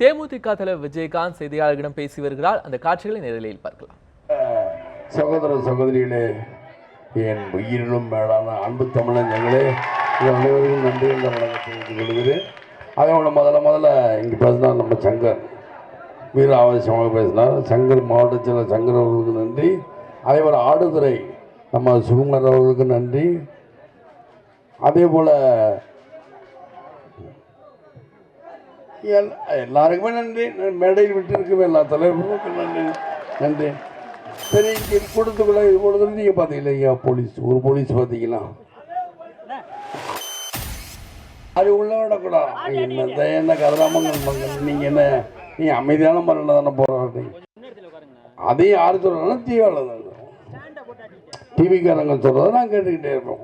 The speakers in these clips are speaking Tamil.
தேமுதிக தலைவர் விஜயகாந்த் செய்தியாளர்களிடம் பேசி வருகிறார். அந்த காட்சிகளை நேரலையில் பார்க்கலாம். சகோதர சகோதரிகளே என் உயிரிலும் மேலான அன்பு தமிழன் எங்களே அனைவருக்கும் நன்றி என்ற வணக்கத்தை தெரிந்து கொள்கிறேன். அதே போல் முதல்ல முதல்ல இங்கே பேசினார் நம்ம சங்கர் வீர ஆவேசமாக பேசினார். சங்கர் மாவட்டத்தில் சங்கர் அவர்களுக்கு நன்றி. அதே போல் ஆடுதுறை நம்ம சுகுமார் அவர்களுக்கு நன்றி. அதே போல் எல்- எல்லாருக்குமே நன்றி. மேடையில் விட்டு எல்லா தலைவர்களுக்கும் நன்றி. நன்றி. சரி இங்கே விட இது போடுறது நீங்கள் பார்த்தீங்களா ஐயா போலீஸ் ஒரு போலீஸ் பார்த்தீங்களா அது உள்ள விடக்கூடாது என்ன என்ன கதிராமங்கள் நீங்கள் என்ன நீங்கள் அமைதியான முறையில் தானே போராடுறீங்க? அதையும் யார் சொல்கிறாங்கன்னா தீவாளர் டிவிக்காரங்க சொல்கிறத நான் கேட்டுக்கிட்டே இருப்போம்.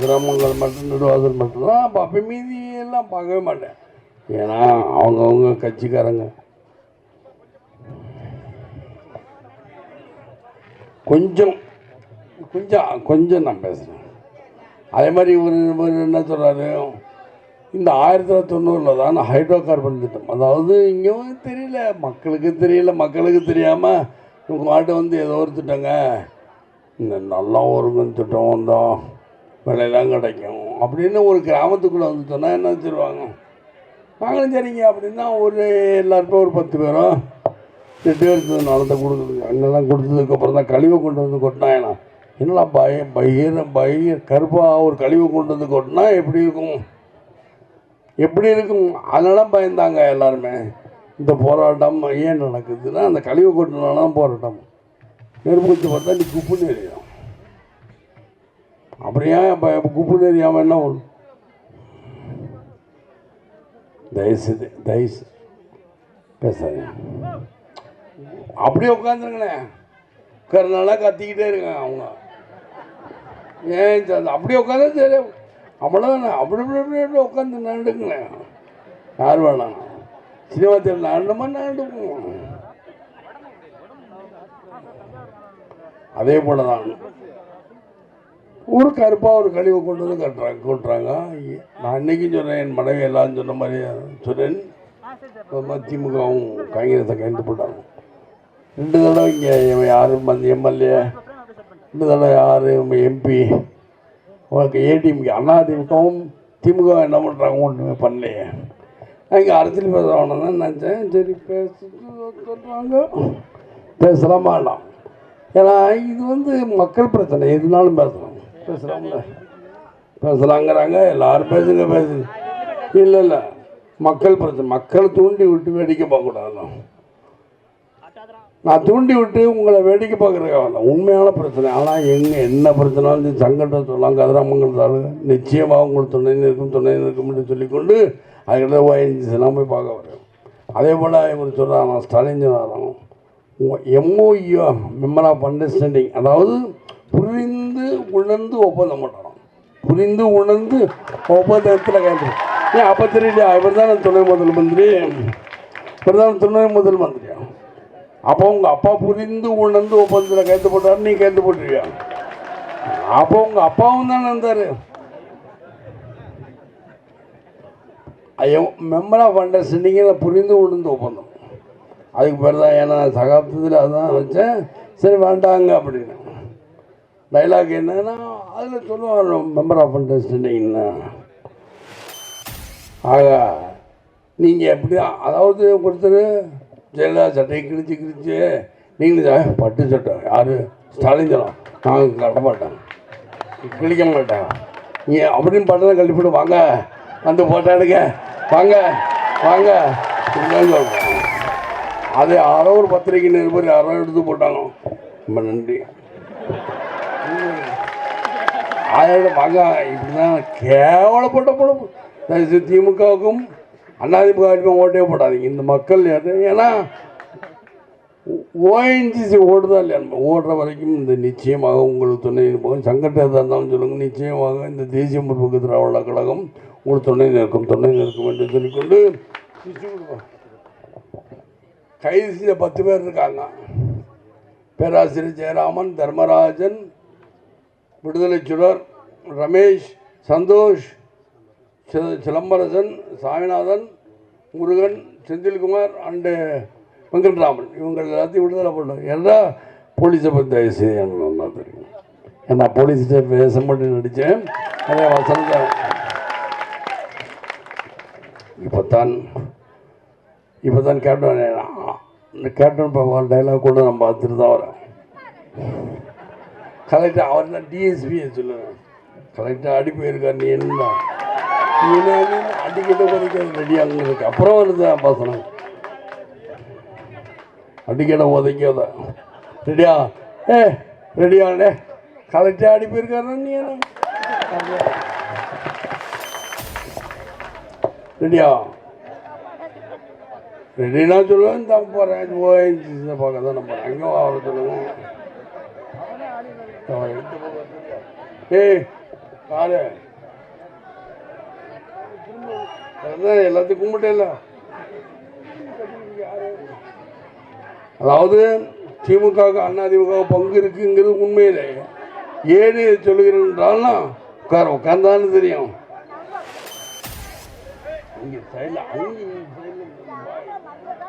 கிராமங்கள் மட்டும் நடுவாசல் மட்டும்தான் பார்ப்பேன். மீதி எல்லாம் பார்க்கவே மாட்டேன். ஏன்னா அவங்கவுங்க கட்சிக்காரங்க. கொஞ்சம் கொஞ்சம் கொஞ்சம் நான் பேசுகிறேன் அதே மாதிரி இவர் ஒரு என்ன சொல்கிறாரு இந்த ஆயிரத்தி தொள்ளாயிரத்தி தொண்ணூறில் தான் ஹைட்ரோ கார்பன் திட்டம். அதாவது இங்கேயும் தெரியல. மக்களுக்கு தெரியல. மக்களுக்கு தெரியாமல் இவங்க மாட்டு வந்து ஏதோ ஒரு திட்டங்க. இந்த நல்லா ஒரு திட்டம் வந்தோம் விலையெல்லாம் கிடைக்கும். அப்படின்னு ஒரு கிராமத்துக்குள்ளே வந்து சொன்னால் என்ன வச்சுருவாங்க? நாங்களும் சரிங்க அப்படின்னா ஒரு எல்லாருக்கும் ஒரு பத்து பேரும் எட்டு பேருக்கு நடந்த கொடுக்குதுங்க அங்கெல்லாம் கொடுத்ததுக்கப்புறம் தான் கழிவை கொண்டு வந்து கொட்டினாயனா என்னடா பய பயிர பயிர் கருப்பாக ஒரு கழிவை கொண்டு வந்து கொட்டினா எப்படி இருக்கும்? எப்படி இருக்கும்? அதெல்லாம் பயந்தாங்க எல்லாருமே. இந்த போராட்டம் ஏன் நடக்குதுன்னா அந்த கழிவு கொட்டினால தான் போராட்டம். நெருப்பு வச்சு பார்த்தா நீ குப்புன்னு எரியும் அப்புறம் ஏன் இப்போ குப்புன்னு எரியாமல் என்ன ஒன்று தயவுசெய்து தயவுசு பேசாதீங்க. அப்படியே உட்காந்துருங்களேன் உட்காரனால கத்திக்கிட்டே இருக்காங்க அவங்க. ஏன் அப்படியே உட்காந்தா சரி. அவ்வளோதானே அப்படி அப்படி அப்படி அப்படி உட்காந்து நண்டுங்களேன். யார் வேணாம் சினிமா தேட்டர் நாண்டுமா நாண்டுக்குவோம் அதே போல தான் ஒரு கருப்பாக ஒரு கழிவை கொண்டு வந்து கட்டுறாங்க கொட்டுறாங்க. நான் அன்னைக்கும் சொன்னேன் என் மனைவி எல்லாம் சொன்ன மாதிரி சொன்னேன். திமுகவும் காங்கிரஸை கைந்து போட்டாங்க. ரெண்டு தடவை இங்கே இவன் யாரும் வந்து எம்எல்ஏ. ரெண்டு தடவை யார்? எம்பி. உங்களுக்கு ஏடிஎம்கே அண்ணா திமுகவும் திமுக என்ன பண்ணுறாங்க ஒன்றுமே பண்ணலையே. இங்கே அரசியல் பேசுகிறவனா நினச்சேன். சரி பேச சொல்கிறாங்க பேசலாம் வேண்டாம் ஏன்னா இது வந்து மக்கள் பிரச்சனை. எதுனாலும் பேசலாம். பேசலாம்ல பேசலாங்கிறாங்க எல்லாரும் பேசுங்க பேசுங்க இல்லை இல்லை. மக்கள் பிரச்சனை மக்கள் தூண்டி விட்டு வேடிக்கை பார்க்கக்கூடாது நான் தூண்டி விட்டு உங்களை வேடிக்கை பார்க்குறதுக்காக உண்மையான பிரச்சனை. ஆனால் எங்கே என்ன பிரச்சனாலும் சங்கடம் சொல்லலாம் கதிராமங்கல் தாலும் நிச்சயமாக உங்களுக்கு துணை நிற்கும் துணை நிற்கும்னு சொல்லிக்கொண்டு அதுக்கிட்ட ஓஎன்ஜிஸ் எல்லாம் போய் பார்க்க வரேன் அதே போல் இவர் சொல்கிறாங்க ஸ்டாலின் சொன்னாராம் எம்ஓஇஓ மெம்பர் ஆஃப் அண்டர்ஸ்டாண்டிங் அதாவது புரிந்த உணர்ந்து ஒப்பந்தம் பண்ணுறோம் புரிந்து உணர்ந்து ஒப்பந்தத்தில் கைது ஏன் அப்போ தெரியலையா? இவர் தான் துணை முதல் மந்திரி இவர் தான் துணை முதல் மந்திரியா அப்போ உங்கள் அப்பா புரிந்து உணர்ந்து ஒப்பந்தத்தில் கைது போட்டார் நீ கைது போட்டுருவியா அப்போ உங்கள் அப்பாவும் தானே இருந்தார். ஐயோ மெம்பர் ஆஃப் அண்டர்ஸ்டாண்டிங்கில் புரிந்து உணர்ந்து ஒப்பந்தம். அதுக்கு பேர் தான் ஏன்னா சகாப்தத்தில் அதான் வச்சேன். சரி வேண்டாங்க அப்படின்னு. டைலாக் என்னன்னா அதில் சொல்லுவாங்க மெம்பர் ஆஃப் அண்டர்ஸ்டாண்டிங்னா ஆக நீங்கள் எப்படி அதாவது ஒருத்தர் ஜெயலலிதா சட்டையை கிழிச்சு கிழிச்சு நீங்களும் பட்டு சட்டை யார்? ஸ்டாலின் சொல்லும் நாங்கள் கட்ட மாட்டோம். கிழிக்க மாட்டேன் நீ அப்படின்னு பட்டதை கழிப்பிட்டு வாங்க. வந்து போட்டோ எடுக்க வாங்க வாங்க. சொல்கிறேன் அது யாரோ ஒரு பத்திரிகை நிருபர் யாரோ எடுத்து போட்டாங்க ரொம்ப நன்றி. அதோட வாங்க. இப்படிதான் கேவலப்பட்ட படம் திமுகவுக்கும் அதிமுக ஓட்டே போடாதீங்க. இந்த மக்கள் ஏன்னா ஓஎன்ஜிசி ஓடுதா இல்லையா ஓடுற வரைக்கும் இந்த நிச்சயமாக உங்களுக்கு துணை நிற்போம் சங்கத்தை இருந்தாலும் சொல்லுங்கள் நிச்சயமாக இந்த தேசிய முற்போக்கு திராவிட கழகம் உங்களுக்கு துணை நிற்கும் துணை நிற்கும் என்று சொல்லிக்கொண்டு கைது செய்த பத்து பேர் இருக்காங்க பேராசிரியர் ஜெயராமன் தர்மராஜன் விடுதலை சுடர் ரமேஷ் சந்தோஷ் சிலம்பரசன் சாமிநாதன் முருகன் செந்தில்குமார் அண்டு வெங்கட்ராமன். இவங்க எல்லாத்தையும் விடுதலை பண்ணோம் ஏன்னா போலீஸை பற்றி தயவு செய்ய நல்லா தெரியும். ஏன்னா போலீஸ்கிட்ட பேச மட்டும் நடித்தேன். நிறைய வசனத்தை இப்போ தான் இப்போ தான் கேப்டன் இந்த கேப்டன் பகவான் டைலாக் கூட நம்ம பார்த்துட்டு தான் வரேன். கலெக்டர் அவர் தான் டிஎஸ்பியை சொல்லுவேன் கலெக்டர் அடி போயிருக்கார் நீ என்ன அடிக்கிட்ட உதைக்கிறது ரெடியாக இருக்கு அப்புறம் வருது பாசனம். அடிக்கிட உதைக்காத ரெடியா ஏ ரெடியாண்ணே கலெக்டர் அடி போயிருக்காரு நீ என்ன? ரெடியா ரெடினா சொல்லுவேன் தான் போகிறேன் ஓஎன்சி பார்க்க தான் நம்ம அங்கே வர சொல்லுவேன் ஏய் காரு அதுதான் எல்லாத்தையும் கும்பிட்டேல அதாவது திமுக அண்ணா திமுக பங்கு இருக்குங்கிறது உண்மையிலே. ஏன்னு சொல்லுகிறேன் என்றால்னா உட்கார உட்கார்ந்தான்னு தெரியும். இங்கே சைடில் அங்கே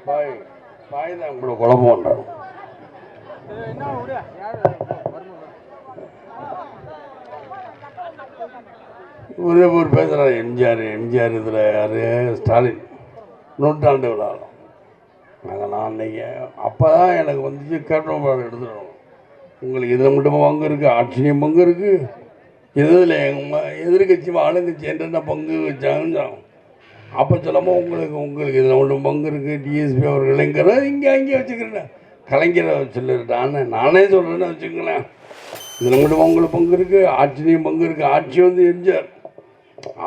பாய். பாய் தான் உங்களோட குழப்பம் பண்ணுறாங்க ஒரே ஒரு பேசுகிறார் எம்ஜிஆர் எம்ஜிஆர் இதில் யார்? ஸ்டாலின். நூற்றாண்டு விழாலும் நாங்கள் நான் அன்னைக்கு அப்போ தான் எனக்கு வந்துச்சு கேப்டன் பாடம் எடுத்துடணும் உங்களுக்கு இதில் மட்டும் பங்கு இருக்குது ஆட்சியும் பங்கு இருக்குது எதில் எங்கள் எதிர்கட்சி ஆளுங்கட்சி என்னென்ன பங்கு வச்சாங்கன்னு அப்போ சொல்லாமல் உங்களுக்கு உங்களுக்கு இதில் மட்டும் பங்கு இருக்குது டிஎஸ்பி அவர்கள்ங்கிற இங்கே அங்கேயே வச்சுக்கிறேன் கலைஞரை சொல்லிட்டான் நானே சொல்கிறேன்னு வச்சுக்கங்களேன். இதில் மட்டும் உங்களுக்கு பங்கு இருக்குது ஆட்சிலையும் பங்கு இருக்குது ஆட்சி வந்து எம்ஜிஆர்.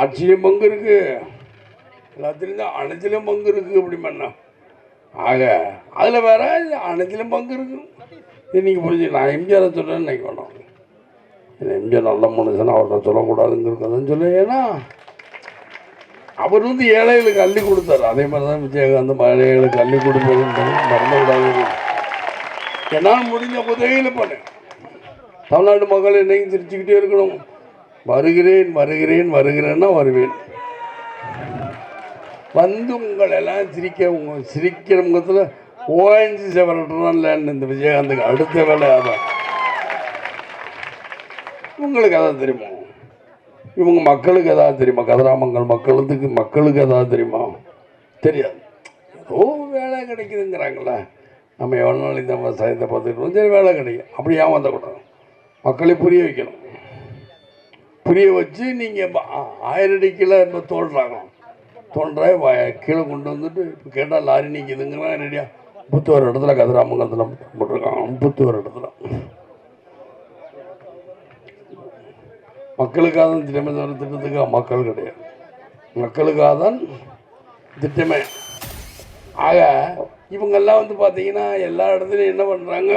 ஆட்சிலையும் பங்கு இருக்குது எல்லாத்துலேயும் தான் அனைத்திலும் பங்கு இருக்குது அப்படி ஆக அதில் வேற அனைத்திலும் பங்கு இருக்கு. இது நீங்கள் புரிஞ்சு நான் எம்ஜிஆரை சொல்கிறேன்னு நினைக்க வேண்டாம் எம்ஜிஆர் நல்ல மனுஷன் அவர்கிட்ட சொல்லக்கூடாதுங்கிறதுன்னு சொல்லு ஏன்னா அவர் வந்து ஏழைகளுக்கு அள்ளி கொடுத்தாரு. அதே மாதிரி தான் விஜயகாந்த் ஏழைகளுக்கு அள்ளி கொடுப்பது மறந்துவிடாது என்னால் முடிஞ்ச உதவியில் பண்ணேன். தமிழ்நாட்டு மக்கள் என்னையும் சிரிச்சுக்கிட்டே இருக்கணும். வருகிறேன் வருகிறேன் வருகிறேன்னா வருவேன். வந்து உங்களெல்லாம் சிரிக்க உங்க சிரிக்கிற முகத்தில் ஓஎன்சி செவரட்றான் இந்த விஜயகாந்துக்கு அடுத்த வேலை அதான் உங்களுக்கு அதான் தெரியுமா? இவங்க மக்களுக்கு எதாவது தெரியுமா? கதிராமங்கல் மக்களுக்கு மக்களுக்கு எதாவது தெரியுமா? தெரியாது. ஏதோ வேலை கிடைக்குதுங்கிறாங்களே. நம்ம எவ்வளோ நாள் இந்த விவசாயத்தை பார்த்துக்கிட்டோம் சரி வேலை கிடைக்கும். அப்படி ஏமாந்தக்கூடாது மக்களை புரிய வைக்கணும். புரிய வச்சு நீங்கள் ஆயிரம் அடி கீழே இப்போ தோன்றாங்க. தோன்றா வ- கீழே கொண்டு வந்துட்டு இப்போ கேட்டால் லாரி நிற்கிதுங்கன்னா ரெடியா முப்பத்தி ஒரு இடத்துல கதிராமங்கலத்தில் போட்டிருக்காங்க முப்பத்தி ஒரு இடத்துல. மக்களுக்காக தான் திட்டமே தவிர திட்டத்துக்காக மக்கள் கிடையாது. மக்களுக்காக தான் திட்டமே. ஆக இவங்கெல்லாம் வந்து பார்த்தீங்கன்னா எல்லா இடத்துலையும் என்ன பண்ணுறாங்க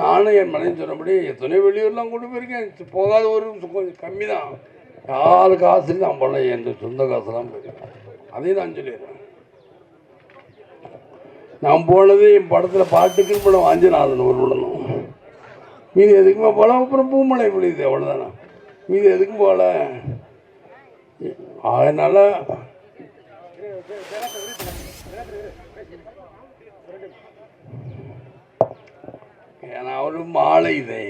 நானும் என் மனைவி சொன்னபடி எத்தனை வெளியூர்லாம் கொண்டு போயிருக்கேன். போகாத ஒரு கொஞ்சம் கம்மி தான் யாரு காசு நான் போனேன் என் சொந்த காசுலாம் போயிருக்கேன் அதையும் நான் சொல்லிடுறேன். நான் போனது என் படத்தில் பாட்டுக்குன்னு படம் வாஞ்சிநாதன் ஒரு விடணும் தான் மீதி எதுக்குமே போகல அப்புறம் பூமலை விழுது அவ்வளோதானா மீதி எதுக்கும் போகல. அதனால் ஏன்னா ஒரு மாலை இதை.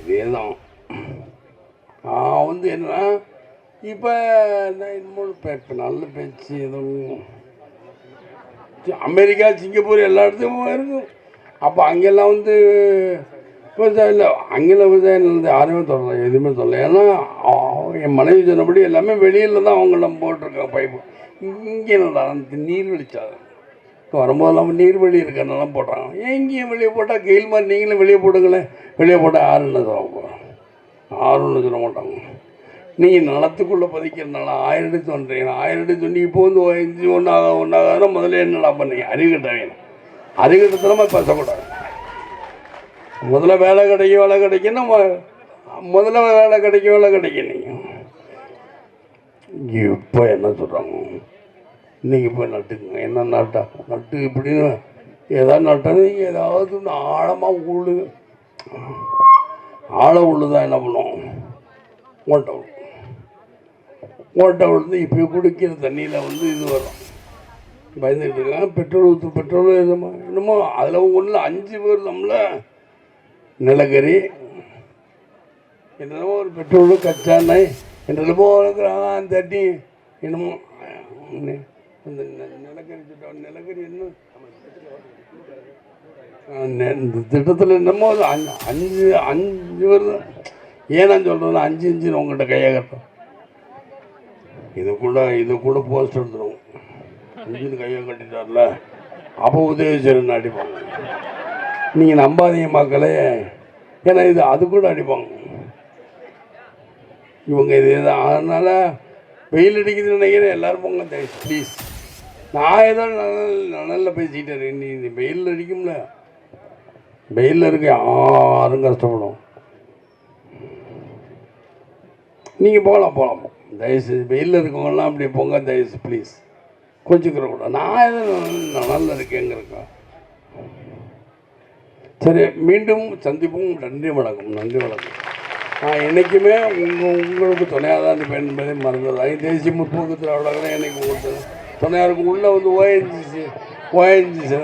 இதே தான் நான் வந்து என்னன்னா இப்போ இன்னொரு இப்போ நல்ல பேச்சு எதுவும். அமெரிக்கா சிங்கப்பூர் எல்லா இடத்துக்கும் இருக்கும் அப்போ அங்கெல்லாம் வந்து விவசாயம் இல்லை. அங்கெல்லாம் விவசாயம் வந்து யாருமே சொல்லல எதுவுமே சொல்லலை. ஏன்னா என் மனைவி சொன்னபடி எல்லாமே வெளியில் தான் அவங்களாம் போட்டிருக்காங்க பைப்பு. இங்கே நல்லா நீர் வெளிச்சாங்க இப்போ வரும்போதெல்லாம் நீர்வழி இருக்கிறனாலாம் போடுறாங்க ஏன் இங்கேயும் வெளியே போட்டால் கெயில் மாதிரி நீங்களும் வெளியே போடுங்களேன் வெளியே போட்டால் ஆறுன்னு சொல்ல போகிறோம் சொல்ல மாட்டாங்க. நீங்கள் நிலத்துக்குள்ளே பதிக்கிறதுனால ஆயிரம் அடி தோன்றீங்க ஆயிரம் அடி தோண்டி இப்போ வந்து அஞ்சு ஒன்றாக ஒன்றாக முதல்ல என்னடா பண்ணீங்க? அறிவிக்கிட்ட வேணும். அறிவிக்கிட்டத்தனமாக பேசக்கூடாது. முதல்ல வேலை கிடைக்கும் வேலை கிடைக்குன்னா முதல்ல வேலை கிடைக்கும் வேலை கிடைக்கும் நீங்கள் இப்போ என்ன சொல்கிறாங்க இன்றைக்கி போய் நட்டுக்குங்க. என்ன நட்டா? நட்டு இப்படின்னு ஏதாவது நட்டாலும் நீங்கள் ஏதாவது ஒன்று ஆழமாக உழு ஆழ உள்ளுதான் என்ன பண்ணுவோம்? ஓட்டம் ஓட்டை விழுந்து இப்போ குடிக்கிற தண்ணியில் வந்து இது வரும். பயந்துக்கிட்டு இருக்காங்க. பெட்ரோல் ஊற்று பெட்ரோல் என்னமோ என்னமோ அதில் ஒன்றில் அஞ்சு பேர் நம்மள நிலக்கரி என்னென்னமோ ஒரு பெட்ரோலு கச்சா எண்ணெய் என்னென்னமோ இருக்கிறாங்க தட்டி என்னமோ இந்த நிலக்கரி திட்டம் நிலக்கரி என்ன இந்த திட்டத்தில் என்னமோ ஒரு அஞ்சு அஞ்சு அஞ்சு பேர் தான் ஏன் நான் சொல்கிறேன்னா அஞ்சு அஞ்சு உங்கள்கிட்ட கையை கட்டும் இது கூட இது கூட போஸ்ட் எடுத்துடும் அஞ்சுன்னு கையை கட்டிட்டார்ல அப்போ உதயசரன் அடிப்பாங்க நீங்கள் நம்பாதீங்க மக்களே. ஏன்னா இது அது கூட அடிப்பாங்க இவங்க இது தான் அதனால் வெயில் அடிக்குதுன்னு நினைக்கிறேன். எல்லாரும் போங்க ப்ளீஸ் நான் ஏதோ நல்ல நல்ல பேசிக்கிட்டேன் நீ நீ வெயில் அடிக்கும்ல வெயிலில் இருக்க யாரும் கஷ்டப்படும் நீங்கள் போகலாம் போகலாம் தயவுசெய்து வெயிலில் இருக்கவங்கலாம் அப்படி போங்க தயவுசு ப்ளீஸ் கொஞ்சிக்கிற கூட நான் எதுவும் நல்லா இருக்கேங்கிறக்கா சரி மீண்டும் சந்திப்போம் நன்றி வணக்கம் நன்றி வணக்கம் நான் என்றைக்குமே உங்கள் உங்களுக்கு துணையாக தான் இருப்பேன் என்பதை மறந்ததாய் தேசிய முற்போக்கு திராவிடங்களும் எனக்கு உங்களுக்கு தனியாருக்கு உள்ளே வந்து ஓஎன்ஜிசி ஓஎன்ஜிசி